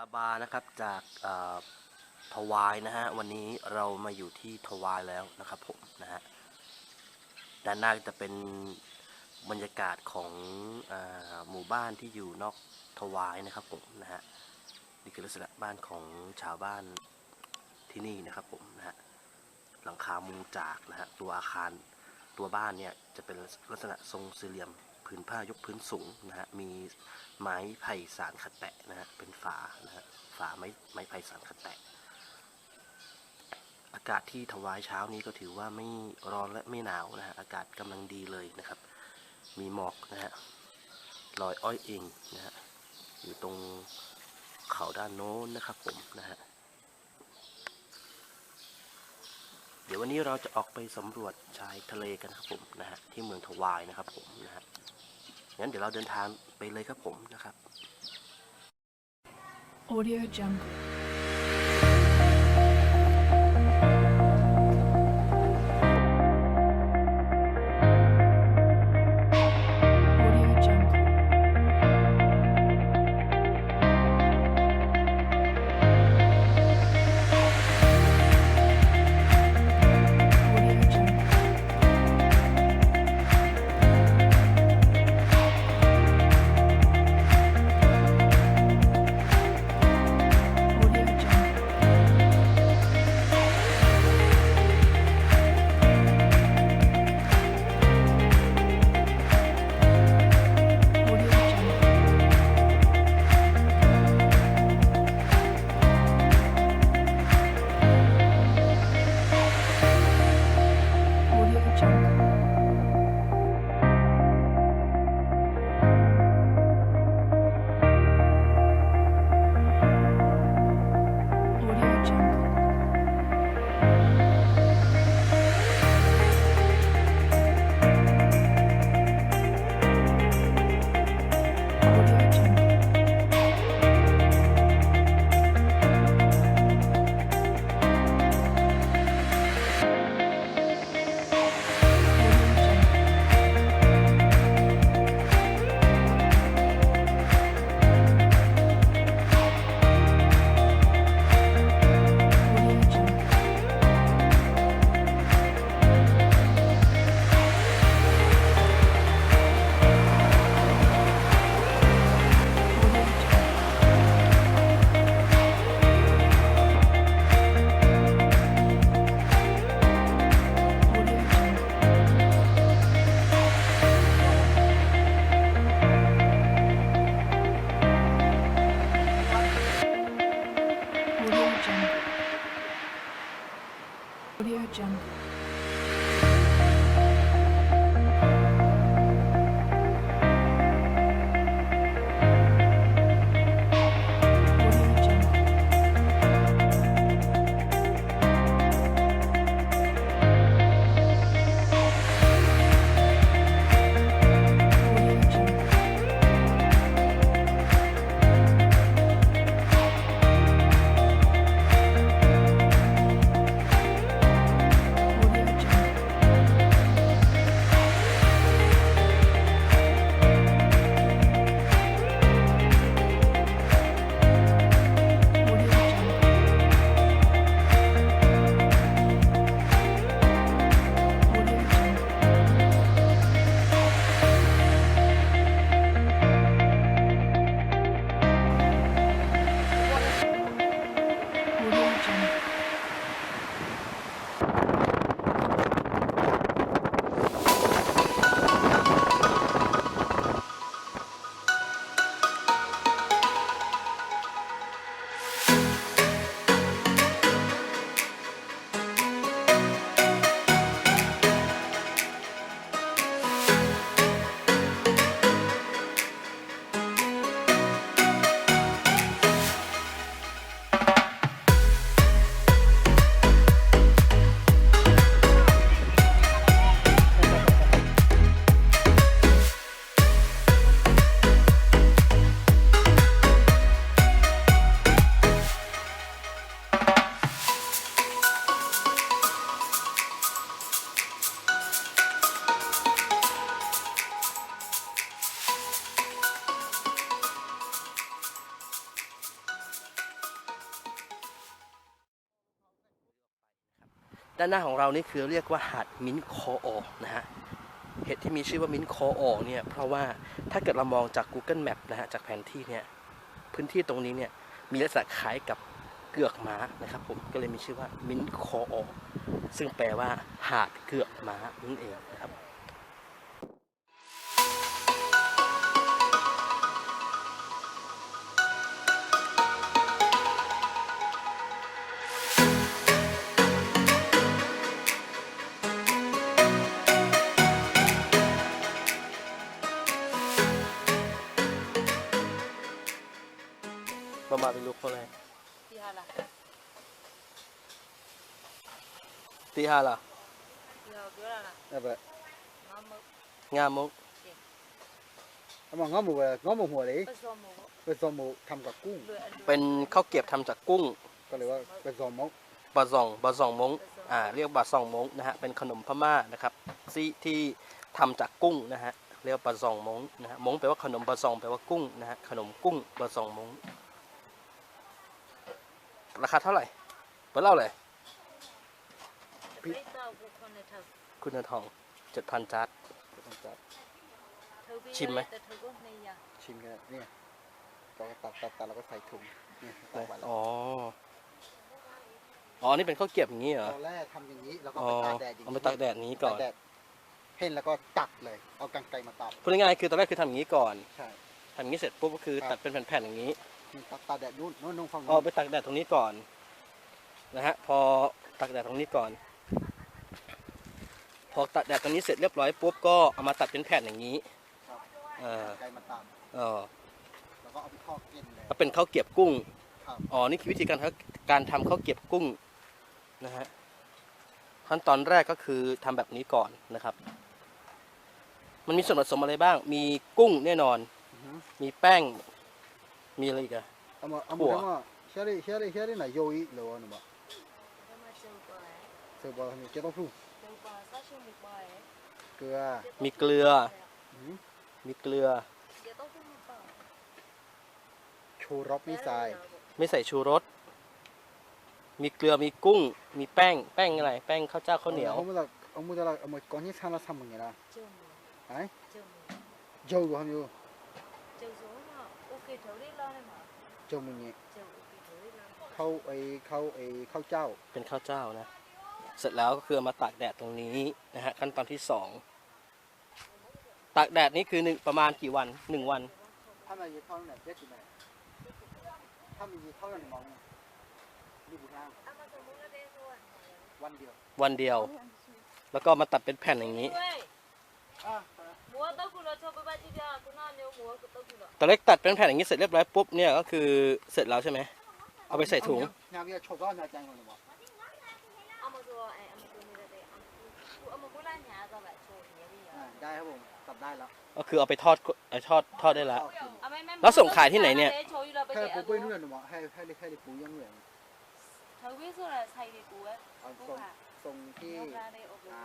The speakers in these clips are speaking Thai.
ลาบานะครับจากทวายนะฮะวันนี้เรามาอยู่ที่ทวายแล้วนะครับผมนะฮะด้านหน้าจะเป็นบรรยากาศของอหมู่บ้านที่อยู่นอกทวายนะครับผมนะฮะนี่คือลักษณะบ้านของชาวบ้านที่นี่นะครับผมนะฮะหลังคามุงจากนะฮะตัวอาคารตัวบ้านเนี่ยจะเป็นลักษณะทรงสี่เหลี่ยม ผืนผ้ายกพื้นสูงนะฮะมีไม้ไผ่สารขัดแตะนะฮะเป็นฝานะฮะฝาไม้ไม้ไผ่สารขัดแตะ อากาศที่ถวายเช้านี้ก็ถือว่าไม่ร้อนและไม่หนาวนะฮะอากาศกำลังดีเลยนะครับ มีหมอกนะฮะลอยอ้อยเองนะฮะอยู่ตรงเขาด้านโน้นนะครับผมนะฮะเดี๋ยววันนี้เราจะออกไปสำรวจชายทะเลกันครับผมนะฮะที่เมืองทวายนะครับผมนะฮะ งั้นเดี๋ยวเราเดินทางไปเลยครับผมนะครับ Audio Jungle. ด้านหน้าของเรานี่คือเรียกว่าหาดมิ้นคออนะฮะเหตุที่มีชื่อว่ามิ้นคออเนี่ยเพราะว่าถ้าเกิดเรามองจาก Google Map นะฮะจากแผนที่เนี่ยพื้นที่ตรงนี้เนี่ยมีลักษณะคล้ายกับเกือกม้านะครับผมก็เลยมีชื่อว่ามิ้นคออซึ่งแปลว่าหาดเกือกม้านั่นเองนะครับ ตีห้าล่ะนั่นแหละงามมุกมองงาหมูงอหมูหัวเลยเป็นซอมหมูทำกับกุ้ง เป็นข้าวเกี๊ยวทำจากกุ้ง ก็เลยว่าเป็นซอมมกบะซองบะซองมงอ่าเรียกบะซองมงนะฮะเป็นขนมพม่านะครับซีที่ทำจากกุ้งนะฮะเรียกบะซองมงนะฮะมงแปลว่าขนมบะซองแปลว่ากุ้งนะฮะขนมกุ้งบะซองมงราคาเท่าไหร่เปิดเล่าเลย พิคุณทองจัดพันจัดชิมไหมชิมกันเนี่ยเราตัดตัดตัดเก็ใส่ถุงเนี่ยอ๋ออ๋อ นี่เป็นข้าวเกี๊ยวอย่างนี้เหรอตอนแรกทำอย่างนี้ แล้วก็ไปตากแดดเอาไปตากแดดนี้ก่อนเห็นแล้วก็ตัดเลย เอากางไกลมาตัดพูดง่ายๆคือตอนแรกคือทำอย่างนี้ก่อน ใช่ทำอย่างนี้เสร็จปุ๊บก็คือตัดเป็นแผ่นๆอย่างนี้ตัดากแดดนู่นนู่นฝั่งนู้นเอไปตากแดดตรงนี้ก่อน นะฮะ พอตากแดดตรงนี้ก่อน พอตัดแดดตรงนี้เสร็จเรียบร้อยปุ๊บก็เอามาตัดเป็นแผ่นอย่างนี้เออาแล้วก็เอาไปทอเก็เป็นข้าวเกรียบกุ้ง อ๋อ นี่คือวิธีการการทำข้าวเกรียบกุ้งนะฮะ ขั้นตอนแรกก็คือทำแบบนี้ก่อนนะครับ มันมีส่วนผสมอะไรบ้าง มีกุ้งแน่นอน มีแป้ง มีอะไรอีกอะถั่วเชอรี่เชอรี่เชอรี่ไหนโยอีหรือว่าหนูบอกเธอบอกเจ้าต้องพูด เกลือ มีเกลือ มีเกลือ ชูรสไม่ใส่ ไม่ใส่ชูรส มีเกลือ มีกุ้ง มีแป้ง แป้งอะไร แป้งข้าวเจ้าข้าวเหนียว 어머니랑 어머 꺼니 사나삼า이 라. 아 이? 저거 하 면. 저거 오케이 저리라นี้문 이. ข้าวไอ้เข้าไอ้ข้าวเจ้า เป็นข้าวเจ้านะ เสร็จแล้วก็คือมาตากแดดตรงนี้นะฮะขั้นตอนที่สองตากแดดนี้คือหนึ่งประมาณกี่วันหนึ่งวันวันเดียววันเดียว แล้วก็มาตัดเป็นแผ่นอย่างนี้ตอนแรกตัดเป็นแผ่นอย่างนี้เสร็จเรียบร้อยปุ๊บเนี่ยก็คือเสร็จแล้วใช่ไหมเอาไปใส่ถุง ไก็ด้ครับผมกลับได้แล้วก็คือเอาไปทอดทอดทอดได้แล้วแล้วส่งขายที่ไหนเนี่ย โชว์อยู่เราไปแนูให้ให้ให้ปูยังเหลือส่งที่ร้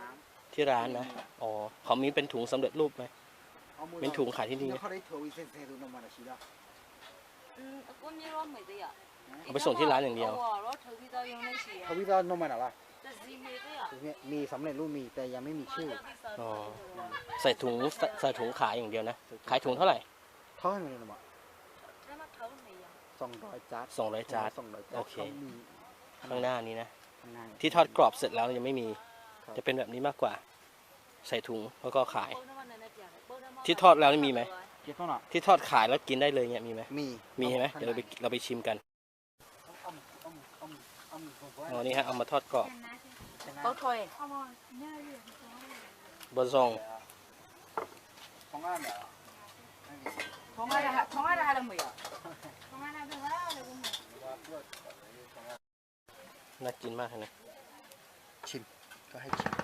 านที่ร้านนะ อ๋อเขามีเป็นถุงสำเร็จรูปไหมเป็นถุงขายที่นี่เขาได้โทรวิเซนออกาดไเดียวเอาไปส่งที่ร้านอย่างเดียวเว่าเธอพี่มันอะล่ มีสำเร็จรูปมีแต่ยังไม่มีชื่ออใส่ถุงใส่ใส่ถุงขายอย่างเดียวนะ ขายถุงเท่าไหร่เท่าไหร่เนึ่ะหมอสองร้อาสองร้อยจารสองร้อยจารโอเคข้างหน้านี้นะที่ทอดกรอบเสร็จแล้วยังไม่มี จะเป็นแบบนี้มากกว่า ใส่ถุงแล้วก็ขาย ที่ทอดแล้วนี่มีไหมที่ทอดขายแล้วกินได้เลยเนี่ยมีไหม มีมีใช่ไหมเดี๋ยวเราไปเราไปชิมกัน อ๋อนี่ฮะเอามาทอดกรอบเต้าถอยบะซองท้องอะไรฮะท้องอะไรฮะละมือน่ากินมากเลยนะชิมก็ให้ชิม